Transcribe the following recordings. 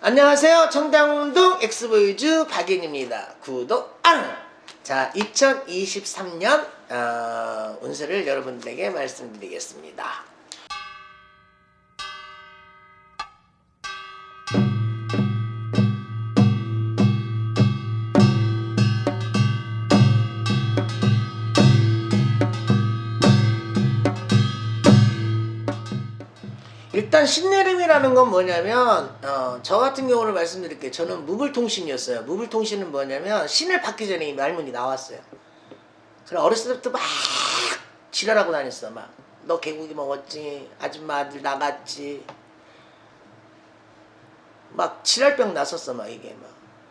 안녕하세요. 청담동 엑스보이즈 박인입니다. 구독 안! 자, 2023년 어, 운세를 여러분들에게 말씀드리겠습니다. 일단 신내림이라는 건 뭐냐면 어, 저 같은 경우를 말씀드릴게요. 저는 무불통신이었어요. 무불통신은 뭐냐면 신을 받기 전에 이 말문이 나왔어요. 그래 어렸을 때부터 막 지랄하고 다녔어. 막 너 개고기 먹었지, 아줌마 아들 나갔지. 막 지랄병 났었어 막 이게 막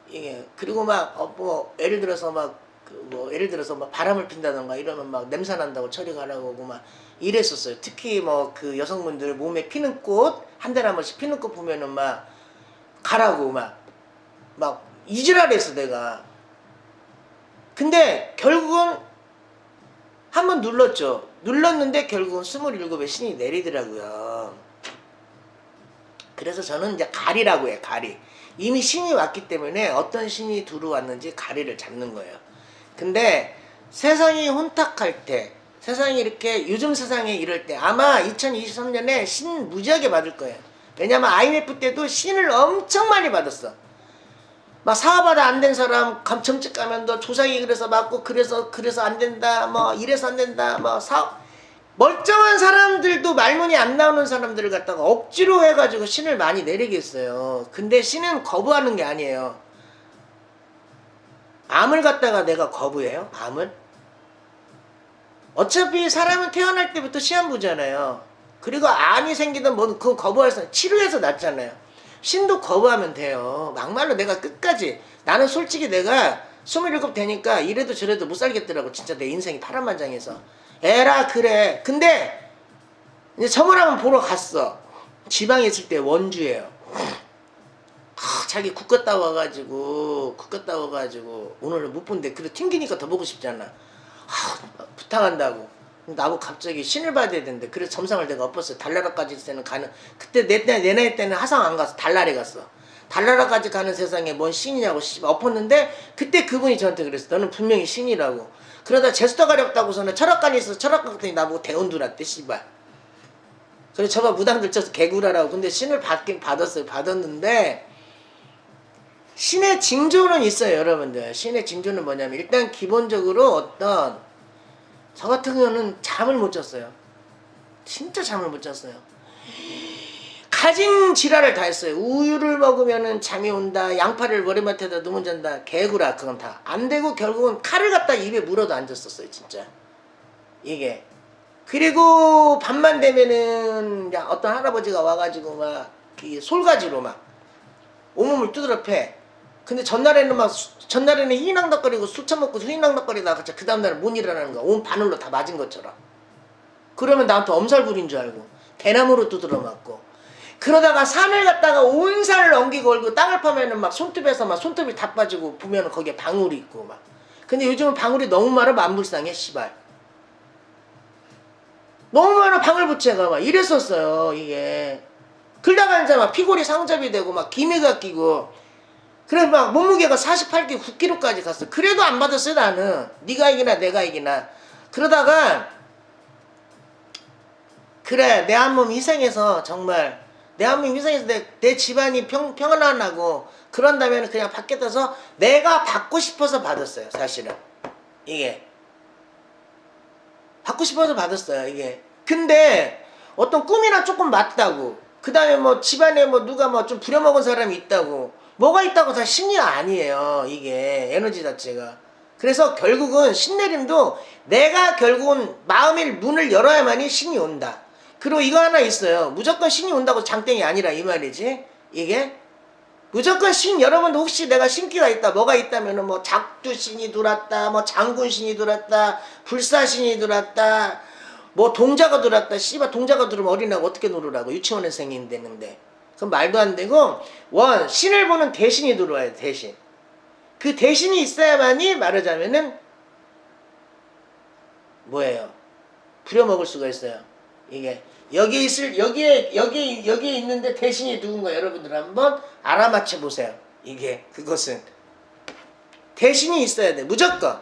이게 그리고 막뭐 예를 들어서 막 그 뭐 예를 들어서 막 바람을 핀다던가 이러면 막 냄새 난다고 처리 가라고 하고 막 이랬었어요. 특히 뭐 그 여성분들 몸에 피는 꽃 한 달에 한 번씩 피는 꽃 보면은 막 가라고 막 막 이지랄했어 내가. 근데 결국은 한 번 눌렀죠. 눌렀는데 결국은 27의 신이 내리더라고요. 그래서 저는 이제 가리라고 해요, 가리. 이미 신이 왔기 때문에 어떤 신이 들어왔는지 가리를 잡는 거예요. 근데 세상이 혼탁할 때, 세상이 이렇게 요즘 세상에 이럴 때 아마 2023년에 신 무지하게 받을 거예요. 왜냐면 IMF 때도 신을 엄청 많이 받았어. 막 사업하다 안 된 사람 감청직 가면 너 조상이 그래서 맞고 그래서 그래서 안 된다 뭐 이래서 안 된다 뭐 사업 멀쩡한 사람들도 말문이 안 나오는 사람들을 갖다가 억지로 해가지고 신을 많이 내리게 했어요. 근데 신은 거부하는 게 아니에요. 암을 갖다가 내가 거부해요? 암을? 어차피 사람은 태어날 때부터 시한부잖아요. 그리고 암이 생기든 뭐 그거 거부할 수 치료해서 낫잖아요. 신도 거부하면 돼요. 막말로 내가 끝까지 나는 솔직히 내가 27 되니까 이래도 저래도 못 살겠더라고. 진짜 내 인생이 파란만장해서. 에라 그래. 근데 이제 저번하면 보러 갔어. 지방에 있을 때 원주예요. 하, 자기 국 갔다 와가지고 국 갔다 와가지고 오늘은 못 본데 그래 튕기니까 더 보고 싶잖아. 하, 부탁한다고. 나보고 갑자기 신을 받아야 되는데 그래서 점상을 내가 엎었어요. 달나라까지 있을 때는 가는 그때 내, 내, 내 나이 때는 하상 안 가서 달나라에 갔어. 달나라까지 가는 세상에 뭔 신이냐고 씨, 엎었는데 그때 그분이 저한테 그랬어. 너는 분명히 신이라고. 그러다 제스터 가렵다고서는 철학관이 있어서 철학관 갔더니 나보고 대운 들었대 씨발. 그래서 저가 무당 들쳐서 개구라라고 근데 신을 받긴 받았어요. 받았는데 신의 징조는 있어요, 여러분들. 신의 징조는 뭐냐면 일단 기본적으로 어떤 저 같은 경우는 잠을 못 잤어요. 진짜 잠을 못 잤어요. 가진 지랄을 다 했어요. 우유를 먹으면은 잠이 온다. 양파를 머리맡에다 놓으면 잔다. 개구라 그건 다 안 되고 결국은 칼을 갖다 입에 물어도 앉았었어요, 진짜. 이게. 그리고 밤만 되면은 야, 어떤 할아버지가 와가지고 막 이 솔가지로 막 온몸을 두드려 패. 근데 전날에는 막 수- 전날에는 휘낭덕거리고 술 처먹고 휘낭덕거리다가 그 다음 날은 못 일어나는 거야. 온 바늘로 다 맞은 것처럼. 그러면 나한테 엄살 부린 줄 알고 대나무로 두드려 맞고. 그러다가 산을 갔다가 온 산을 엉기고 걸고 땅을 파면은 막 손톱에서 막 손톱이 다 빠지고 보면은 거기에 방울이 있고 막. 근데 요즘은 방울이 너무 많아. 만불상해 씨발. 너무 많아. 방울부채가 막 이랬었어요 이게. 그러다가 이제 막 피골이 상접이 되고 막 기미가 끼고 그래 막 몸무게가 48kg 9kg까지 갔어. 그래도 안 받았어요 나는. 네가 이기나 내가 이기나. 그러다가 그래 내 한 몸 희생해서 정말 내 한 몸 희생해서 내, 내 집안이 평, 평안하고 그런다면 그냥 받겠다서 내가 받고 싶어서 받았어요 사실은. 이게. 받고 싶어서 받았어요 이게. 근데 어떤 꿈이나 조금 맞다고. 그 다음에 뭐 집안에 뭐 누가 뭐 좀 부려먹은 사람이 있다고 뭐가 있다고 다 신이 아니에요 이게. 에너지 자체가. 그래서 결국은 신내림도 내가 결국은 마음의 문을 열어야만이 신이 온다. 그리고 이거 하나 있어요. 무조건 신이 온다고 장땡이 아니라 이 말이지. 이게 무조건 신 여러분도 혹시 내가 신기가 있다 뭐가 있다면은 뭐 작두신이 들어왔다 뭐 장군신이 들어왔다 불사신이 들어왔다 뭐 동자가 들어왔다. 씨발 동자가 들어오면 어린아가 어떻게 놀으라고? 유치원생이 되는데 그건 말도 안 되고 원 신을 보는 대신이 들어와요 대신. 그 대신이 있어야만이 말하자면은 뭐예요? 부려먹을 수가 있어요. 이게 여기 있을 여기에 여기 여기에 있는데 대신이 누군가 여러분들 한번 알아맞혀 보세요. 이게 그것은. 대신이 있어야 돼 무조건.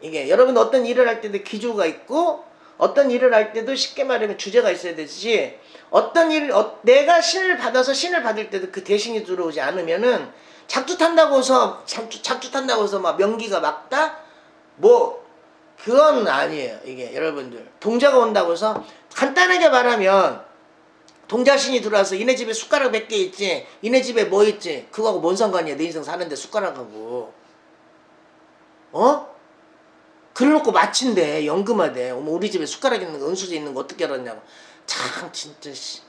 이게 여러분 어떤 일을 할 때도 기조가 있고 어떤 일을 할 때도 쉽게 말하면 주제가 있어야 되지 어떤 일 어, 내가 신을 받아서 신을 받을 때도 그 대신이 들어오지 않으면은 작두 탄다고 해서 작두, 작두 탄다고 해서 막 명기가 막다? 뭐 그건 아니에요 이게 여러분들. 동자가 온다고 해서 간단하게 말하면 동자신이 들어와서 이네 집에 숟가락 몇개 있지? 이네 집에 뭐 있지? 그거하고 뭔 상관이야? 내 인생 사는데 숟가락하고. 어? 그래놓고 마친대 연금하대 어머 우리 집에 숟가락 있는 거 은수저 있는 거 어떻게 알았냐고. 참 진짜 씨.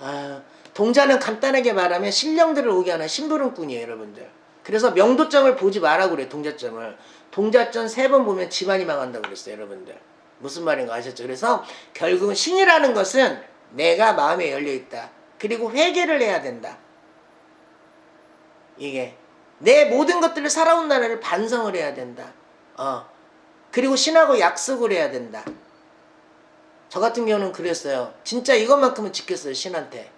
아 동자는 간단하게 말하면 신령들을 오게 하는 심부름꾼이에요 여러분들. 그래서 명도점을 보지 마라 그래 동자점을. 동자점 세 번 보면 집안이 망한다고 그랬어요 여러분들. 무슨 말인가 아셨죠? 그래서 결국은 신이라는 것은 내가 마음에 열려 있다. 그리고 회개를 해야 된다. 이게 내 모든 것들을 살아온 나라를 반성을 해야 된다. 어. 그리고 신하고 약속을 해야 된다. 저 같은 경우는 그랬어요. 진짜 이것만큼은 지켰어요, 신한테.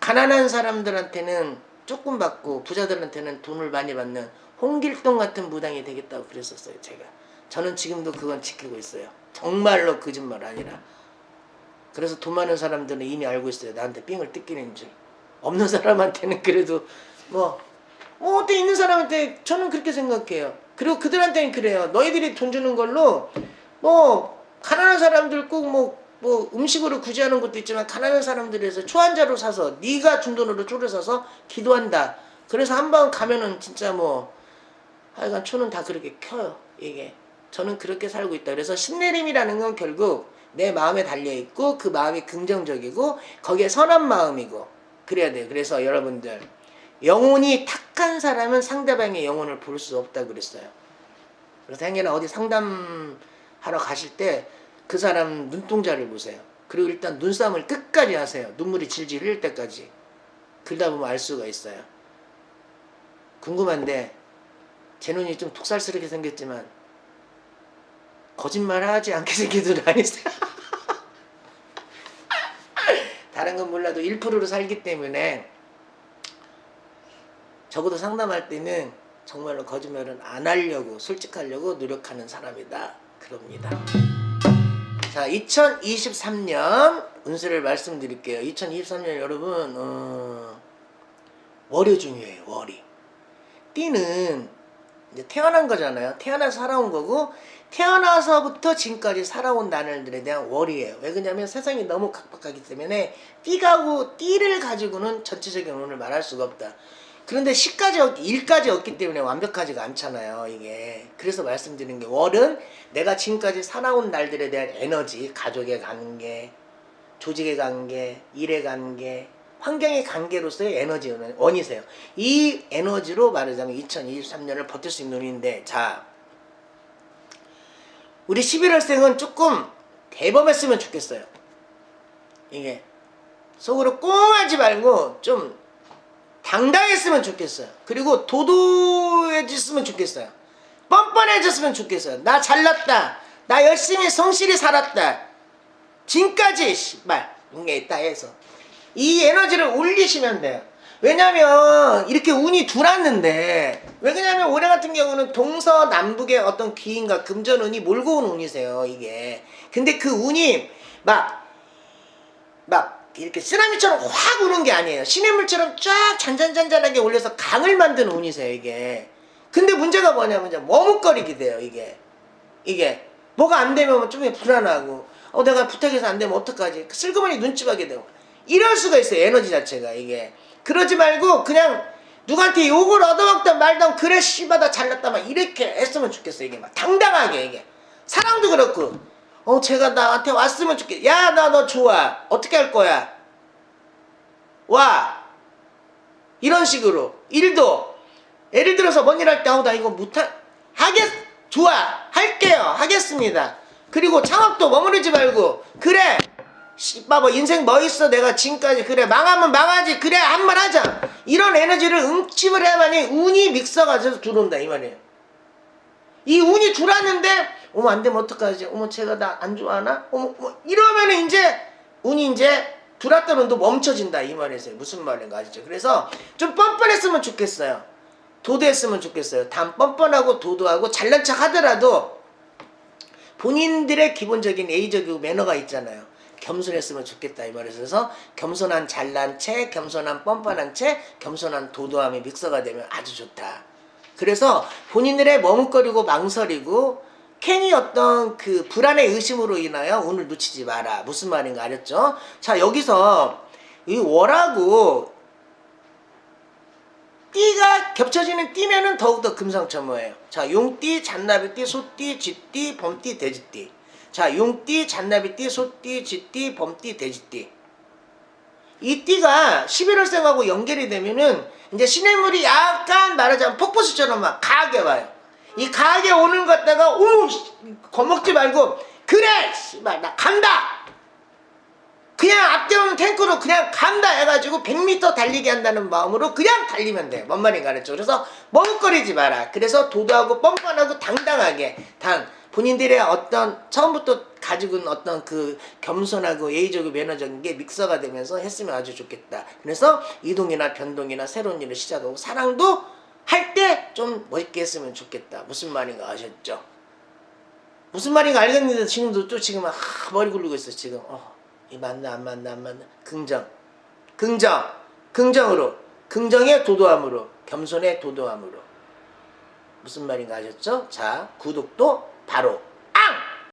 가난한 사람들한테는 조금 받고 부자들한테는 돈을 많이 받는 홍길동 같은 무당이 되겠다고 그랬었어요, 제가. 저는 지금도 그건 지키고 있어요. 정말로 거짓말 아니라. 그래서 돈 많은 사람들은 이미 알고 있어요. 나한테 삥을 뜯기는 줄. 없는 사람한테는 그래도 뭐, 뭐 어때 있는 사람한테 저는 그렇게 생각해요. 그리고 그들한테는 그래요. 너희들이 돈 주는 걸로 뭐 가난한 사람들 꼭뭐 뭐 음식으로 구제하는 것도 있지만 가난한 사람들에서 초한자로 사서 네가 준 돈으로 쪼를 사서 기도한다. 그래서 한 번 가면은 진짜 뭐 하여간 초는 다 그렇게 켜요. 이게 저는 그렇게 살고 있다. 그래서 신내림이라는 건 결국 내 마음에 달려 있고 그 마음이 긍정적이고 거기에 선한 마음이고 그래야 돼요. 그래서 여러분들 영혼이 탁한 사람은 상대방의 영혼을 볼 수 없다 그랬어요. 그래서 행여나 어디 상담하러 가실 때 그 사람 눈동자를 보세요. 그리고 일단 눈싸움을 끝까지 하세요. 눈물이 질질 흘릴 때까지. 그러다 보면 알 수가 있어요. 궁금한데 제 눈이 좀 톡살스럽게 생겼지만 거짓말하지 않게 생긴 눈 아니세요? 다른 건 몰라도 1%로 살기 때문에 적어도 상담할 때는 정말로 거짓말은 안 하려고 솔직하려고 노력하는 사람이다. 그럽니다. 자, 2023년 운세를 말씀드릴게요. 2023년 여러분 어, 월이 중요해요. 월이. 띠는 이제 태어난 거잖아요. 태어나서 살아온 거고 태어나서부터 지금까지 살아온 나날들에 대한 월이에요. 왜 그러냐면 세상이 너무 각박하기 때문에 띠가고 띠를 가지고는 전체적인 운을 말할 수가 없다. 그런데 시까지 없, 일까지 없기 때문에 완벽하지가 않잖아요. 이게 그래서 말씀드리는 게 월은 내가 지금까지 살아온 날들에 대한 에너지, 가족의 관계, 조직의 관계, 일의 관계, 환경의 관계로서의 에너지 원이세요. 이 에너지로 말하자면 2023년을 버틸 수 있는 운인데 자 우리 11월생은 조금 대범했으면 좋겠어요. 이게 속으로 꽁하지 말고 좀 당당했으면 좋겠어요. 그리고 도도해졌으면 좋겠어요. 뻔뻔해졌으면 좋겠어요. 나 잘났다. 나 열심히 성실히 살았다. 지금까지 씨발 이게 있다 해서 이 에너지를 올리시면 돼요. 왜냐면 이렇게 운이 들어왔는데 왜 그러냐면 올해 같은 경우는 동서남북의 어떤 기인과 금전운이 몰고 온 운이세요 이게 근데 그 운이 막 막 이렇게 쓰나미처럼 확 오는 게 아니에요. 시냇물처럼 쫙 잔잔잔잔하게 올려서 강을 만드는 운이세요 이게. 근데 문제가 뭐냐면 이제 머뭇거리게 돼요 이게. 이게. 뭐가 안 되면 좀 불안하고. 어 내가 부탁해서 안 되면 어떡하지? 슬그머니 눈치하게 되고 이럴 수가 있어요 에너지 자체가 이게. 그러지 말고 그냥 누구한테 욕을 얻어먹던 말던 그래 씨발 다 잘났다 막 이렇게 했으면 좋겠어 이게 막 당당하게 이게. 사랑도 그렇고 어 제가 나한테 왔으면 좋겠 야 나 너 좋아. 어떻게 할 거야? 와. 이런 식으로. 일도. 예를 들어서 뭔 일 할 때 아우 나 이거 못하 하겠 좋아. 할게요. 하겠습니다. 그리고 창업도 머무르지 말고. 그래. 씨발 뭐 인생 뭐 있어? 내가 지금까지. 그래. 망하면 망하지. 그래. 한 번 하자. 이런 에너지를 응집을 해야만이 운이 믹서가 돼서 들어온다 이 말이에요. 이 운이 들어왔는데 어머 안 되면 어떡하지? 어머 제가 나 안 좋아하나? 어머 뭐 이러면은 이제 운이 이제 들어왔다 면도 멈춰진다 이 말이세요. 무슨 말인가 아시죠? 그래서 좀 뻔뻔했으면 좋겠어요. 도도했으면 좋겠어요. 단 뻔뻔하고 도도하고 잘난 척 하더라도 본인들의 기본적인 예의적이고 매너가 있잖아요. 겸손했으면 좋겠다 이 말이에요. 그래서 겸손한 잘난 채, 겸손한 뻔뻔한 채, 겸손한 도도함이 믹서가 되면 아주 좋다. 그래서 본인들의 머뭇거리고 망설이고 괜히 어떤 그 불안의 의심으로 인하여 운을 놓치지 마라. 무슨 말인가 알았죠? 자 여기서 이 월하고 띠가 겹쳐지는 띠면은 더욱더 금상첨화예요. 자, 용띠, 잔나비띠, 소띠, 쥐띠, 범띠, 돼지띠. 자, 용띠, 잔나비띠, 소띠, 쥐띠, 범띠, 돼지띠. 이 띠가 11월생하고 연결이 되면은 이제 시냇물이 약간 말하자면 폭포수처럼 막 강하게 와요. 이 강하게 오는 것 갖다가 어머 씨, 겁먹지 말고 그래 씨발 나 간다. 그냥 앞에 오는 탱크로 그냥 간다 해가지고 100m 달리게 한다는 마음으로 그냥 달리면 돼. 뭔 말인가 그랬죠. 그래서 머뭇거리지 마라. 그래서 도도하고 뻔뻔하고 당당하게 단 본인들의 어떤 처음부터 가지고 있는 어떤 그 겸손하고 예의적이고 매너적인 게 믹서가 되면서 했으면 아주 좋겠다. 그래서 이동이나 변동이나 새로운 일을 시작하고 사랑도 할 때 좀 멋있게 했으면 좋겠다. 무슨 말인가 아셨죠? 무슨 말인가 알겠는데 지금도 또 지금 아, 머리 굴리고 있어 지금. 어, 이 맞나 안 맞나 안 맞나. 긍정, 긍정, 긍정으로, 긍정의 도도함으로, 겸손의 도도함으로. 무슨 말인가 아셨죠? 자, 구독도 바로